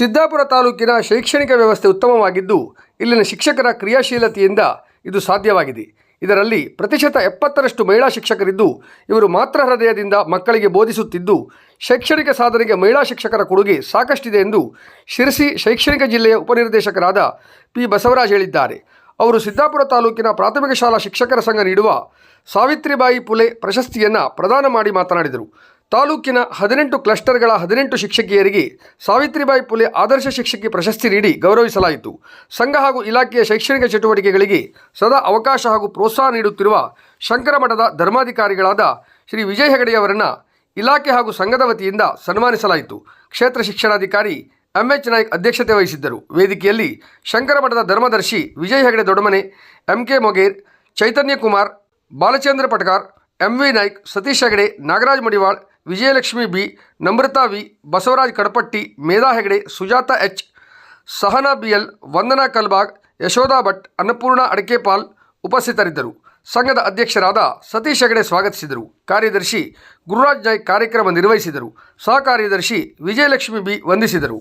ಸಿದ್ದಾಪುರ ತಾಲೂಕಿನ ಶೈಕ್ಷಣಿಕ ವ್ಯವಸ್ಥೆ ಉತ್ತಮವಾಗಿದ್ದು, ಇಲ್ಲಿನ ಶಿಕ್ಷಕರ ಕ್ರಿಯಾಶೀಲತೆಯಿಂದ ಇದು ಸಾಧ್ಯವಾಗಿದೆ. ಇದರಲ್ಲಿ ಪ್ರತಿಶತ ಎಪ್ಪತ್ತರಷ್ಟು ಮಹಿಳಾ ಶಿಕ್ಷಕರಿದ್ದು, ಇವರು ಮಾತ್ರ ಹೃದಯದಿಂದ ಮಕ್ಕಳಿಗೆ ಬೋಧಿಸುತ್ತಿದ್ದು, ಶೈಕ್ಷಣಿಕ ಸಾಧನೆಗೆ ಮಹಿಳಾ ಶಿಕ್ಷಕರ ಕೊಡುಗೆ ಸಾಕಷ್ಟಿದೆ ಎಂದು ಶಿರಸಿ ಶೈಕ್ಷಣಿಕ ಜಿಲ್ಲೆಯ ಉಪನಿರ್ದೇಶಕರಾದ ಪಿ. ಬಸವರಾಜ್ ಹೇಳಿದ್ದಾರೆ. ಅವರು ಸಿದ್ದಾಪುರ ತಾಲೂಕಿನ ಪ್ರಾಥಮಿಕ ಶಾಲಾ ಶಿಕ್ಷಕರ ಸಂಘ ನೀಡುವ ಸಾವಿತ್ರಿಬಾಯಿ ಪುಲೆ ಪ್ರಶಸ್ತಿಯನ್ನು ಪ್ರದಾನ ಮಾಡಿ ಮಾತನಾಡಿದರು. ತಾಲೂಕಿನ ಹದಿನೆಂಟು ಕ್ಲಸ್ಟರ್ಗಳ ಹದಿನೆಂಟು ಶಿಕ್ಷಕಿಯರಿಗೆ ಸಾವಿತ್ರಿಬಾಯಿ ಪುಲೆ ಆದರ್ಶ ಶಿಕ್ಷಕಿ ಪ್ರಶಸ್ತಿ ನೀಡಿ ಗೌರವಿಸಲಾಯಿತು. ಸಂಘ ಹಾಗೂ ಇಲಾಖೆಯ ಶೈಕ್ಷಣಿಕ ಚಟುವಟಿಕೆಗಳಿಗೆ ಸದಾ ಅವಕಾಶ ಹಾಗೂ ಪ್ರೋತ್ಸಾಹ ನೀಡುತ್ತಿರುವ ಶಂಕರಮಠದ ಧರ್ಮಾಧಿಕಾರಿಗಳಾದ ಶ್ರೀ ವಿಜಯ್ ಹೆಗಡೆಯವರನ್ನು ಇಲಾಖೆ ಹಾಗೂ ಸಂಘದ ವತಿಯಿಂದ ಸನ್ಮಾನಿಸಲಾಯಿತು. ಕ್ಷೇತ್ರ ಶಿಕ್ಷಣಾಧಿಕಾರಿ ಎಂಎಚ್ ನಾಯ್ಕ್ ಅಧ್ಯಕ್ಷತೆ ವಹಿಸಿದ್ದರು. ವೇದಿಕೆಯಲ್ಲಿ ಶಂಕರ ಮಠದ ಧರ್ಮದರ್ಶಿ Vijay Hegde Dodamane M K Moger, Chaitanya Kumar, Balachandra Patkar M V Naik, Satish Hegde, Nagaraj Madival, Vijayalakshmi B, Namrata V, Basavaraj Kadapatti, Medha Hegde, Sujata H, Sahana B L, Vandana Kalbag, Yashoda Bhat, Annapurna Adakepal ಉಪಸ್ಥಿತರಿದ್ದರು. ಸಂಘದ ಅಧ್ಯಕ್ಷರಾದ ಸತೀಶ್ ಹೆಗಡೆ ಸ್ವಾಗತಿಸಿದರು. ಕಾರ್ಯದರ್ಶಿ ಗುರುರಾಜ್ ನಾಯ್ಕ್ ಕಾರ್ಯಕ್ರಮ ನಿರ್ವಹಿಸಿದರು. ಸಹ ಕಾರ್ಯದರ್ಶಿ Vijayalakshmi B ವಂದಿಸಿದರು.